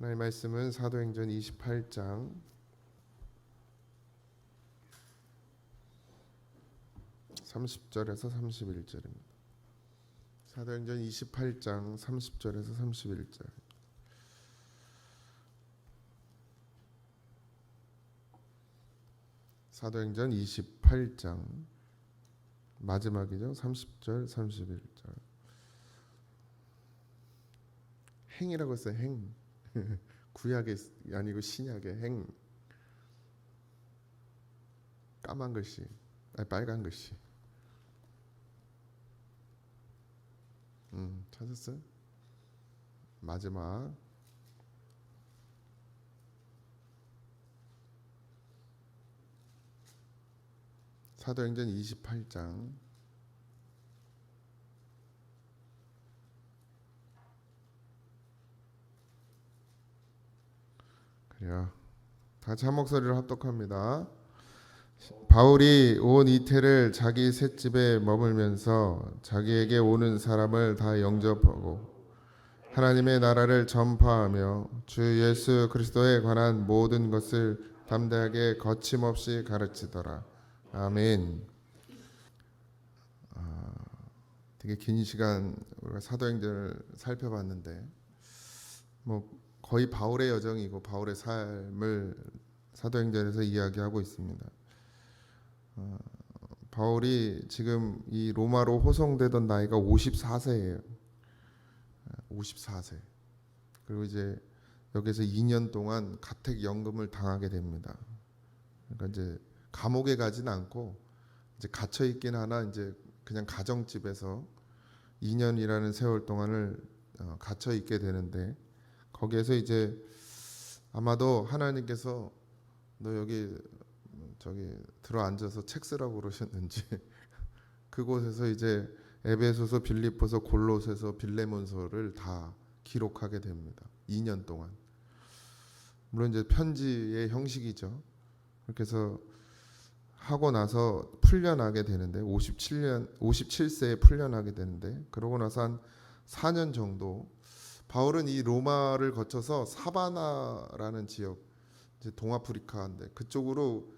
하나님 말씀은 사도행전 28장 30절에서 31절입니다. 사도행전 28장 30절에서 31절. 사도행전 28장 마지막이죠. 30절, 31절. 행이라고 했어요. 행. 구약이 아니고 신약의 행. 까만 글씨, 아니 빨간 글씨. 음, 찾았어요? 마지막 사도행전 28장 그래요. 다 같이 한 목소리로 합독합니다. 바울이 온 이태를 자기 셋집에 머물면서 자기에게 오는 사람을 다 영접하고 하나님의 나라를 전파하며 주 예수 그리스도에 관한 모든 것을 담대하게 거침없이 가르치더라. 아멘. 아, 되게 긴 시간 우리가 사도행전을 살펴봤는데 뭐 거의 바울의 여정이고 바울의 삶을 사도행전에서 이야기하고 있습니다. 어, 바울이 지금 이 로마로 호송되던 나이가 54세예요. 54세. 그리고 이제 여기서 2년 동안 가택 연금을 당하게 됩니다. 그러니까 이제 감옥에 가진 않고 이제 갇혀 있긴 하나 이제 그냥 가정집에서 2년이라는 세월 동안을 어, 갇혀 있게 되는데 거기에서 이제 아마도 하나님께서 너 여기 저기 들어 앉아서 책 쓰라고 그러셨는지 그곳에서 이제 에베소서, 빌립보서, 골로새서, 빌레몬서를 다 기록하게 됩니다. 2년 동안. 물론 이제 편지의 형식이죠. 그렇게 해서 하고 나서 풀려나게 되는데 57년 57세에 풀려나게 되는데 그러고 나서 한 4년 정도 바울은 이 로마를 거쳐서 사바나라는 지역 이제 동아프리카인데 그쪽으로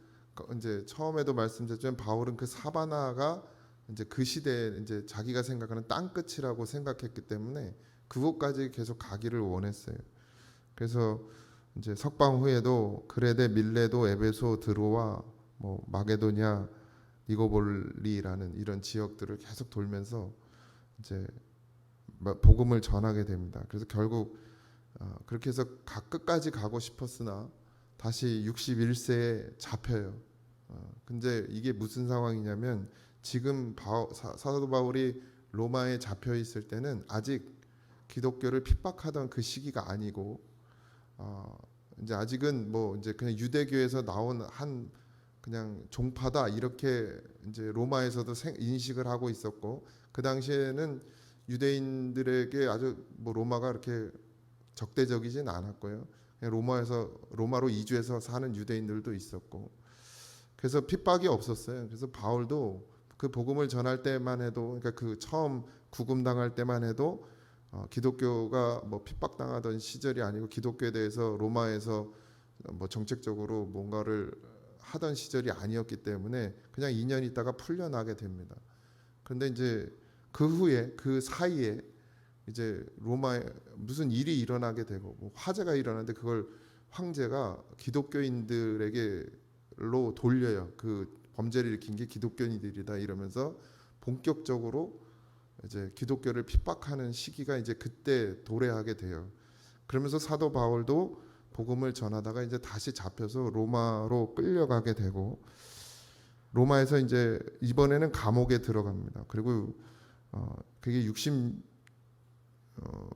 이제 처음에도 말씀드렸지만 바울은 그 사바나가 이제 그 시대에 이제 자기가 생각하는 땅 끝이라고 생각했기 때문에 그곳까지 계속 가기를 원했어요. 그래서 이제 석방 후에도 그레데, 밀레도, 에베소, 드로와 뭐 마게도냐, 니고볼리라는 이런 지역들을 계속 돌면서 이제 복음을 전하게 됩니다. 그래서 결국 어, 그렇게 해서 가 끝까지 가고 싶었으나 다시 61세에 잡혀요. 어, 근데 이게 무슨 상황이냐면 지금 사도 바울이 로마에 잡혀 있을 때는 아직 기독교를 핍박하던 그 시기가 아니고 어, 이제 아직은 뭐 이제 그냥 유대교에서 나온 한 그냥 종파다 이렇게 이제 로마에서도 생, 인식을 하고 있었고 그 당시에는 유대인들에게 아주 뭐 로마가 그렇게 적대적이진 않았고요. 로마에서 로마로 이주해서 사는 유대인들도 있었고 그래서 핍박이 없었어요. 그래서 바울도 그 복음을 전할 때만 해도 그러니까 그 처음 구금 당할 때만 해도 어, 기독교가 뭐 핍박당하던 시절이 아니고 기독교에 대해서 로마에서 뭐 정책적으로 뭔가를 하던 시절이 아니었기 때문에 그냥 2년 있다가 풀려나게 됩니다. 그런데 이제 그 후에 그 사이에 이제 로마에 무슨 일이 일어나게 되고 뭐 화재가 일어나는데 그걸 황제가 기독교인들에게로 돌려요. 그 범죄를 일으킨 게 기독교인들이다 이러면서 본격적으로 이제 기독교를 핍박하는 시기가 이제 그때 도래하게 돼요. 그러면서 사도 바울도 복음을 전하다가 이제 다시 잡혀서 로마로 끌려가게 되고 로마에서 이제 이번에는 감옥에 들어갑니다. 그리고 어 그게 60 어,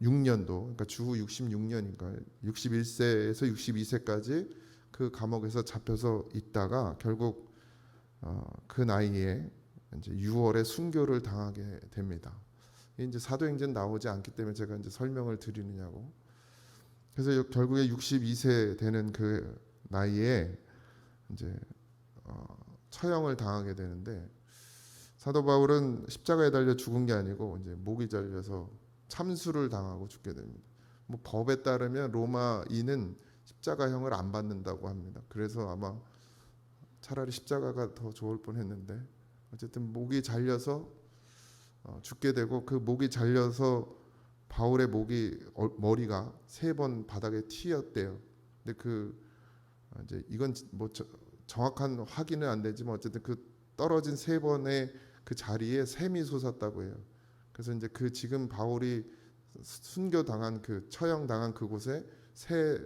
6년도 그러니까 주후 66년인가 61세에서 62세까지 그 감옥에서 잡혀서 있다가 결국 어, 그 나이에 이제 6월에 순교를 당하게 됩니다. 이제 사도행전 나오지 않기 때문에 제가 이제 설명을 드리느냐고. 그래서 결국에 62세 되는 그 나이에 이제 어, 처형을 당하게 되는데 사도 바울은 십자가에 달려 죽은 게 아니고 이제 목이 잘려서 참수를 당하고 죽게 됩니다. 뭐 법에 따르면 로마인은 십자가형을 안 받는다고 합니다. 그래서 아마 차라리 십자가가 더 좋을 뻔했는데 어쨌든 목이 잘려서 어, 죽게 되고 그 목이 잘려서 바울의 목이 어, 머리가 세 번 바닥에 튀었대요. 근데 그 어, 이제 이건 뭐 저- 정확한 확인은 안 되지만 어쨌든 그 떨어진 세 번의 그 자리에 샘이 솟았다고 해요. 그래서 이제 그 지금 바울이 순교 당한 그 처형 당한 그곳에 새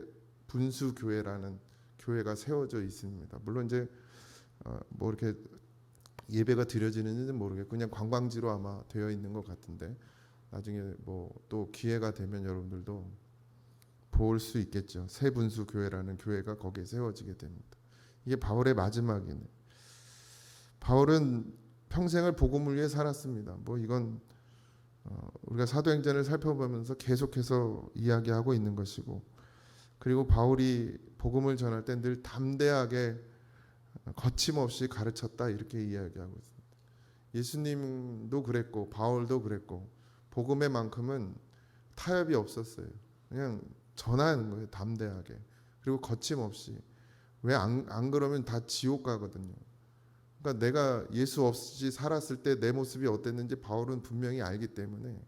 분수 교회라는 교회가 세워져 있습니다. 물론 이제 어, 뭐 이렇게 예배가 드려지는지는 모르겠고 그냥 관광지로 아마 되어 있는 것 같은데 나중에 뭐 또 기회가 되면 여러분들도 볼 수 있겠죠. 새 분수 교회라는 교회가 거기에 세워지게 됩니다. 이게 바울의 마지막이네. 바울은 평생을 복음을 위해 살았습니다. 뭐 이건 어, 우리가 사도행전을 살펴보면서 계속해서 이야기하고 있는 것이고 그리고 바울이 복음을 전할 때 늘 담대하게 거침없이 가르쳤다 이렇게 이야기하고 있습니다. 예수님도 그랬고 바울도 그랬고 복음의 만큼은 타협이 없었어요. 그냥 전하는 거예요. 담대하게 그리고 거침없이 왜 안 안 그러면 다 지옥 가거든요. 그러니까 내가 예수 없이 살았을 때 내 모습이 어땠는지 바울은 분명히 알기 때문에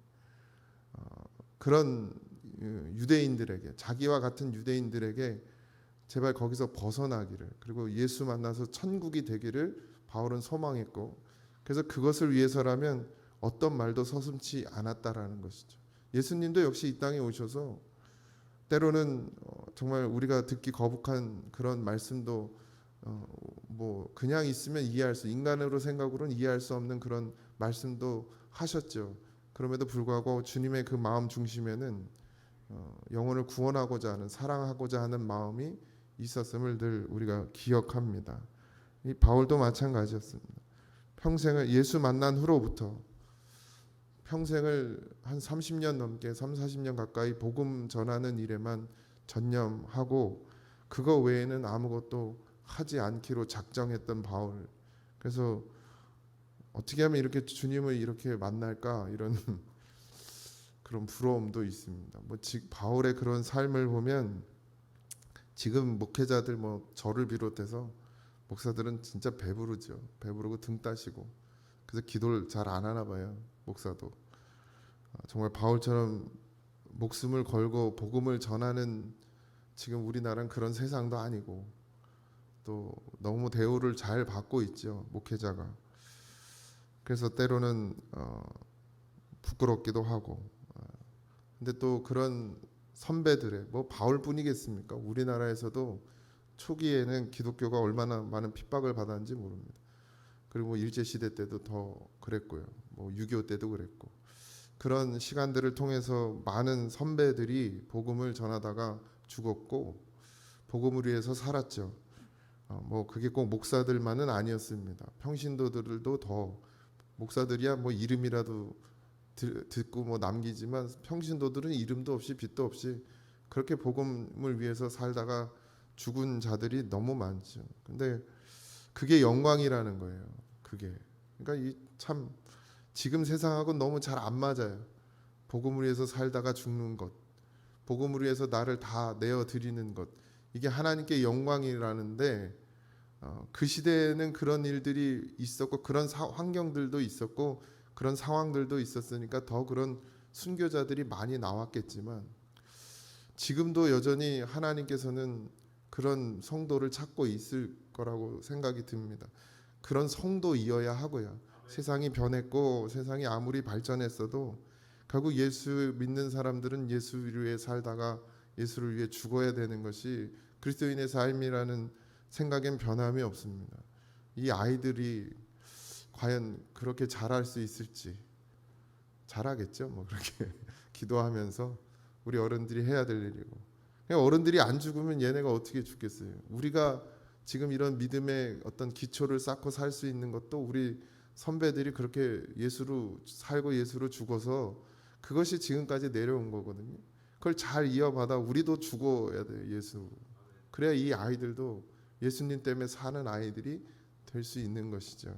어, 그런 어, 유대인들에게 자기와 같은 유대인들에게 제발 거기서 벗어나기를 그리고 예수 만나서 천국이 되기를 바울은 소망했고 그래서 그것을 위해서라면 어떤 말도 서슴지 않았다라는 것이죠. 예수님도 역시 이 땅에 오셔서 때로는 어, 정말 우리가 듣기 거북한 그런 말씀도 어, 뭐 그냥 있으면 이해할 수 인간으로 생각으로는 이해할 수 없는 그런 말씀도 하셨죠. 그럼에도 불구하고 주님의 그 마음 중심에는 어, 영혼을 구원하고자 하는 사랑하고자 하는 마음이 있었음을 늘 우리가 기억합니다. 이 바울도 마찬가지였습니다. 평생을 예수 만난 후로부터 평생을 한 30년 넘게 3, 40년 가까이 복음 전하는 일에만 전념하고 그거 외에는 아무것도 하지 않기로 작정했던 바울. 그래서 어떻게 하면 이렇게 주님을 이렇게 만날까 이런 그런 부러움도 있습니다. 뭐 지, 바울의 그런 삶을 보면 지금 목회자들 뭐 저를 비롯해서 목사들은 진짜 배부르죠. 배부르고 등 따시고 그래서 기도를 잘 안 하나 봐요. 목사도 아, 정말 바울처럼 목숨을 걸고 복음을 전하는 지금 우리나라는 그런 세상도 아니고 또 너무 대우를 잘 받고 있죠 목회자가. 그래서 때로는 어, 부끄럽기도 하고. 어, 근데 또 그런 선배들의 뭐 바울뿐이겠습니까? 우리나라에서도 초기에는 기독교가 얼마나 많은 핍박을 받았는지 모릅니다. 그리고 일제 시대 때도 더 그랬고요. 뭐 6.25 때도 그랬고. 그런 시간들을 통해서 많은 선배들이 복음을 전하다가 죽었고 복음을 위해서 살았죠. 어, 뭐 그게 꼭 목사들만은 아니었습니다. 평신도들도 더 목사들이야 뭐 이름이라도 들, 듣고 뭐 남기지만 평신도들은 이름도 없이 빛도 없이 그렇게 복음을 위해서 살다가 죽은 자들이 너무 많죠. 근데 그게 영광이라는 거예요. 그게 그러니까 이 참 지금 세상하고 너무 잘 안 맞아요. 복음을 위해서 살다가 죽는 것, 복음을 위해서 나를 다 내어 드리는 것, 이게 하나님께 영광이라는데 어, 그 시대에는 그런 일들이 있었고 그런 사, 환경들도 있었고 그런 상황들도 있었으니까 더 그런 순교자들이 많이 나왔겠지만 지금도 여전히 하나님께서는 그런 성도를 찾고 있을 거라고 생각이 듭니다. 그런 성도이어야 하고요. 세상이 변했고 세상이 아무리 발전했어도 결국 예수 믿는 사람들은 예수를 위해 살다가 예수를 위해 죽어야 되는 것이 그리스도인의 삶이라는 생각엔 변함이 없습니다. 이 아이들이 과연 그렇게 잘할 수 있을지 잘하겠죠. 뭐 그렇게 기도하면서 우리 어른들이 해야 될 일이고 어른들이 안 죽으면 얘네가 어떻게 죽겠어요. 우리가 지금 이런 믿음의 어떤 기초를 쌓고 살 수 있는 것도 우리 선배들이 그렇게 예수로 살고 예수로 죽어서 그것이 지금까지 내려온 거거든요. 그걸 잘 이어받아 우리도 죽어야 돼요. 예수. 그래야 이 아이들도 예수님 때문에 사는 아이들이 될 수 있는 것이죠.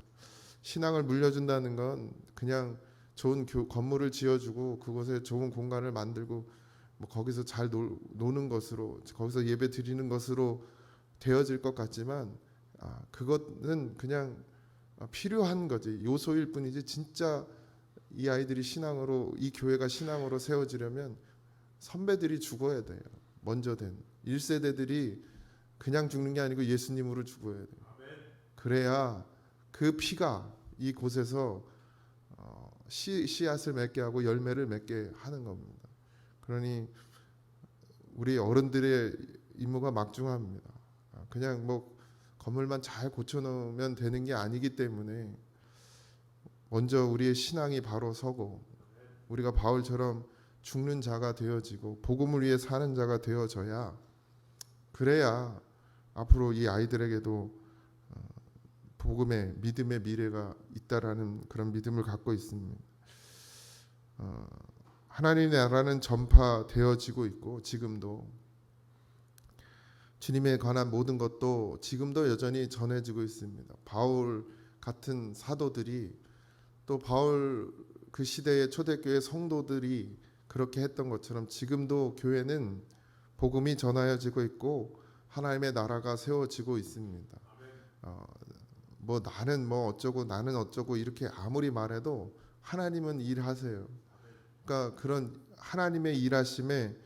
신앙을 물려준다는 건 그냥 좋은 교, 건물을 지어주고 그곳에 좋은 공간을 만들고 뭐 거기서 잘 놀, 노는 것으로 거기서 예배 드리는 것으로 되어질 것 같지만 아, 그것은 그냥 아, 필요한 거지 요소일 뿐이지 진짜 이 아이들이 신앙으로 이 교회가 신앙으로 세워지려면 선배들이 죽어야 돼요. 먼저 된 1세대들이 그냥 죽는 게 아니고 예수님으로 죽어야 돼요. 그래야 그 피가 이 곳에서 어, 씨, 씨앗을 맺게 하고 열매를 맺게 하는 겁니다. 그러니 우리 어른들의 임무가 막중합니다. 아, 그냥 뭐 건물만 잘 고쳐놓으면 되는 게 아니기 때문에 먼저 우리의 신앙이 바로 서고 우리가 바울처럼 죽는 자가 되어지고 복음을 위해 사는 자가 되어져야 그래야 앞으로 이 아이들에게도 어, 복음의 믿음의 미래가 있다라는 그런 믿음을 갖고 있습니다. 어, 하나님의 나라는 전파되어지고 있고 지금도 주님에 관한 모든 것도 지금도 여전히 전해지고 있습니다. 바울 같은 사도들이 또 바울 그 시대의 초대교회 성도들이 그렇게 했던 것처럼 지금도 교회는 복음이 전하여지고 있고 하나님의 나라가 세워지고 있습니다. 어, 뭐 나는 뭐 어쩌고 나는 어쩌고 이렇게 아무리 말해도 하나님은 일하세요. 그러니까 그런 하나님의 일하심에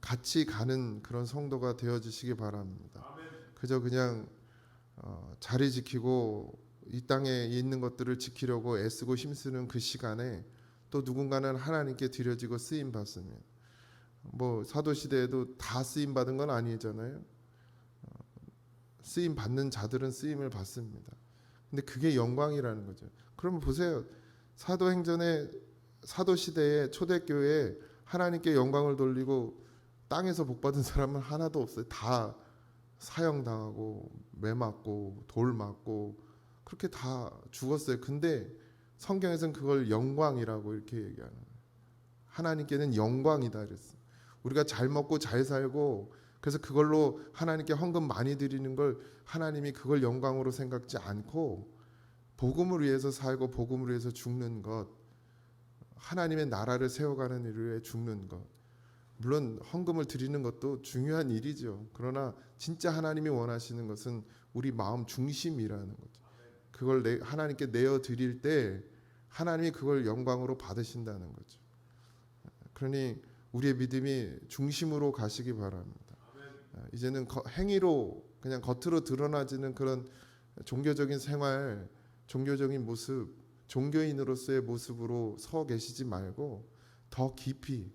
같이 가는 그런 성도가 되어지시기 바랍니다. 그저 그냥 어, 자리 지키고 이 땅에 있는 것들을 지키려고 애쓰고 힘쓰는 그 시간에 또 누군가는 하나님께 드려지고 쓰임 받습니다. 뭐 사도 시대에도 다 쓰임 받은 건 아니잖아요. 어, 쓰임 받는 자들은 쓰임을 받습니다. 근데 그게 영광이라는 거죠. 그러면 보세요. 사도행전의 사도 시대의 초대교회에 하나님께 영광을 돌리고 땅에서 복 받은 사람은 하나도 없어요. 다 사형 당하고 매 맞고 돌 맞고 그렇게 다 죽었어요. 근데 성경에서는 그걸 영광이라고 이렇게 얘기하는 거예요. 하나님께는 영광이다 그랬어요. 우리가 잘 먹고 잘 살고 그래서 그걸로 하나님께 헌금 많이 드리는 걸 하나님이 그걸 영광으로 생각지 않고 복음을 위해서 살고 복음을 위해서 죽는 것 하나님의 나라를 세워가는 일을 위해 죽는 것 물론 헌금을 드리는 것도 중요한 일이죠. 그러나 진짜 하나님이 원하시는 것은 우리 마음 중심이라는 거죠. 그걸 내, 하나님께 내어 드릴 때 하나님이 그걸 영광으로 받으신다는 거죠. 그러니 우리의 믿음이 중심으로 가시기 바랍니다. 이제는 거- 행위로 그냥 겉으로 드러나지는 그런 종교적인 생활, 종교적인 모습, 종교인으로서의 모습으로 서 계시지 말고 더 깊이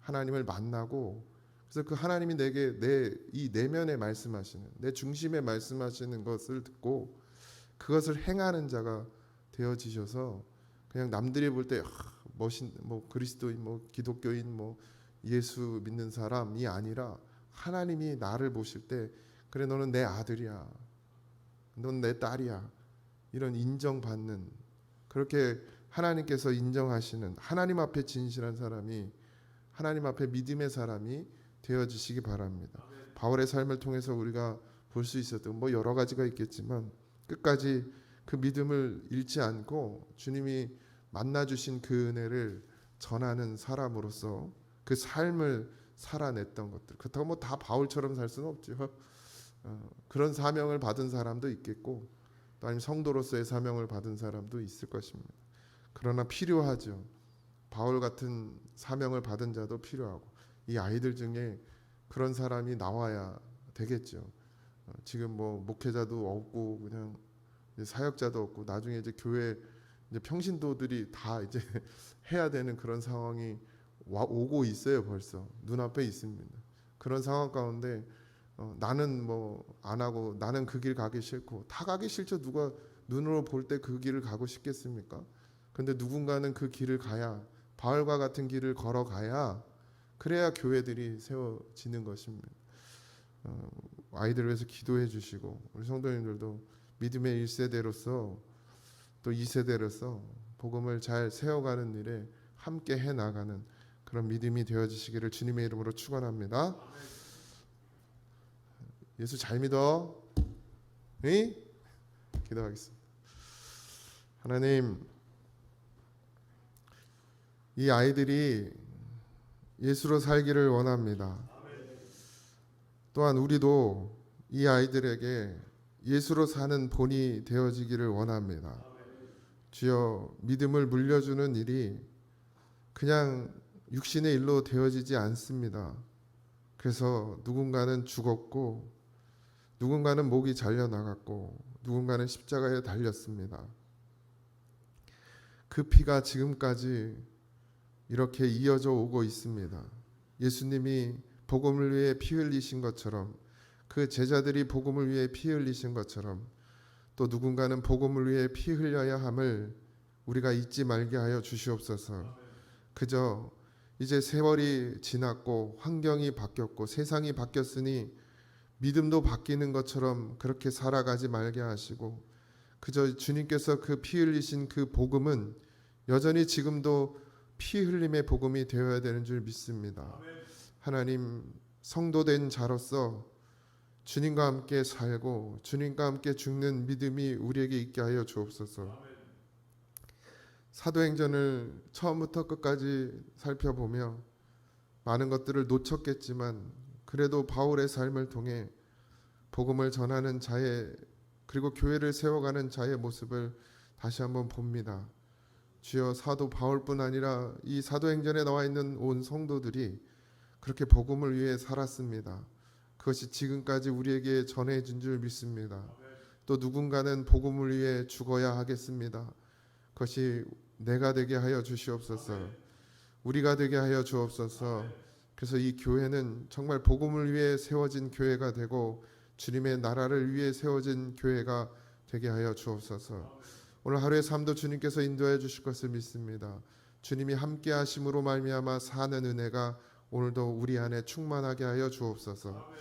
하나님을 만나고 그래서 그 하나님이 내게 내 이 내면에 말씀하시는 내 중심에 말씀하시는 것을 듣고 그것을 행하는 자가 되어지셔서 그냥 남들이 볼 때 멋있 뭐 그리스도인 뭐 기독교인 뭐 예수 믿는 사람이 아니라 하나님이 나를 보실 때 그래 너는 내 아들이야. 넌 내 딸이야. 이런 인정받는 그렇게 하나님께서 인정하시는 하나님 앞에 진실한 사람이 하나님 앞에 믿음의 사람이 되어지시기 바랍니다. 바울의 삶을 통해서 우리가 볼 수 있었던 뭐 여러 가지가 있겠지만 끝까지 그 믿음을 잃지 않고 주님이 만나 주신 그 은혜를 전하는 사람으로서 그 삶을 살아냈던 것들. 그렇다고 뭐 다 바울처럼 살 수는 없죠. 어, 그런 사명을 받은 사람도 있겠고 또 아니면 성도로서의 사명을 받은 사람도 있을 것입니다. 그러나 필요하죠. 바울 같은 사명을 받은 자도 필요하고 이 아이들 중에 그런 사람이 나와야 되겠죠. 어, 지금 뭐 목회자도 없고 그냥 사역자도 없고 나중에 이제 교회 이제 평신도들이 다 이제 해야 되는 그런 상황이 와, 오고 있어요 벌써 눈앞에 있습니다. 그런 상황 가운데 어, 나는 뭐 안 하고 나는 그 길 가기 싫고 다 가기 싫죠 누가 눈으로 볼 때 그 길을 가고 싶겠습니까? 근데 누군가는 그 길을 가야 바울과 같은 길을 걸어가야 그래야 교회들이 세워지는 것입니다. 어, 아이들을 위해서 기도해 주시고 우리 성도님들도 믿음의 1세대로서 또 2세대로서 복음을 잘 세워가는 일에 함께 해 나가는 그런 믿음이 되어지시기를 주님의 이름으로 축원합니다. 예수 잘 믿어. 응? 기도하겠습니다. 하나님 이 아이들이 예수로 살기를 원합니다. 또한 우리도 이 아이들에게 예수로 사는 본이 되어지기를 원합니다. 주여 믿음을 물려주는 일이 그냥 육신의 일로 되어지지 않습니다. 그래서 누군가는 죽었고 누군가는 목이 잘려 나갔고 누군가는 십자가에 달렸습니다. 그 피가 지금까지 이렇게 이어져 오고 있습니다. 예수님이 복음을 위해 피 흘리신 것처럼 그 제자들이 복음을 위해 피 흘리신 것처럼 또 누군가는 복음을 위해 피 흘려야 함을 우리가 잊지 말게 하여 주시옵소서. 그저 이제 세월이 지났고 환경이 바뀌었고 세상이 바뀌었으니 믿음도 바뀌는 것처럼 그렇게 살아가지 말게 하시고 그저 주님께서 그 피 흘리신 그 복음은 여전히 지금도 피 흘림의 복음이 되어야 되는 줄 믿습니다. 하나님 성도된 자로서 주님과 함께 살고 주님과 함께 죽는 믿음이 우리에게 있게 하여 주옵소서. 사도행전을 처음부터 끝까지 살펴보며 많은 것들을 놓쳤겠지만 그래도 바울의 삶을 통해 복음을 전하는 자의 그리고 교회를 세워가는 자의 모습을 다시 한번 봅니다. 주여 사도 바울뿐 아니라 이 사도행전에 나와 있는 온 성도들이 그렇게 복음을 위해 살았습니다. 그것이 지금까지 우리에게 전해진 줄 믿습니다. 또 누군가는 복음을 위해 죽어야 하겠습니다. 그것이 내가 되게 하여 주시옵소서. 우리가 되게 하여 주옵소서. 그래서 이 교회는 정말 복음을 위해 세워진 교회가 되고 주님의 나라를 위해 세워진 교회가 되게 하여 주옵소서. 오늘 하루의 삶도 주님께서 인도해 주실 것을 믿습니다. 주님이 함께 하심으로 말미암아 사는 은혜가 오늘도 우리 안에 충만하게 하여 주옵소서.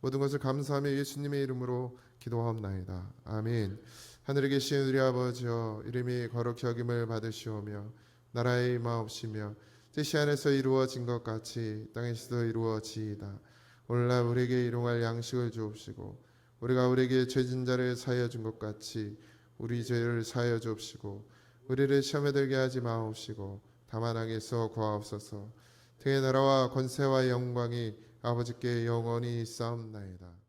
모든 것을 감사하며 예수님의 이름으로 기도하옵나이다. 아멘. 하늘에 계신 우리 아버지여 이름이 거룩히 여김을 받으시오며 나라의 임하옵시며 뜻이 안에서 이루어진 것 같이 땅에서도 이루어지이다. 오늘날 우리에게 일용할 양식을 주옵시고 우리가 우리에게 죄진 자를 사하여 준 것 같이 우리 죄를 사하여 주옵시고 우리를 시험에 들게 하지 마옵시고 다만 악에서 구하옵소서 등의 나라와 권세와 영광이 아버지께 영원히 쌓옵나이다.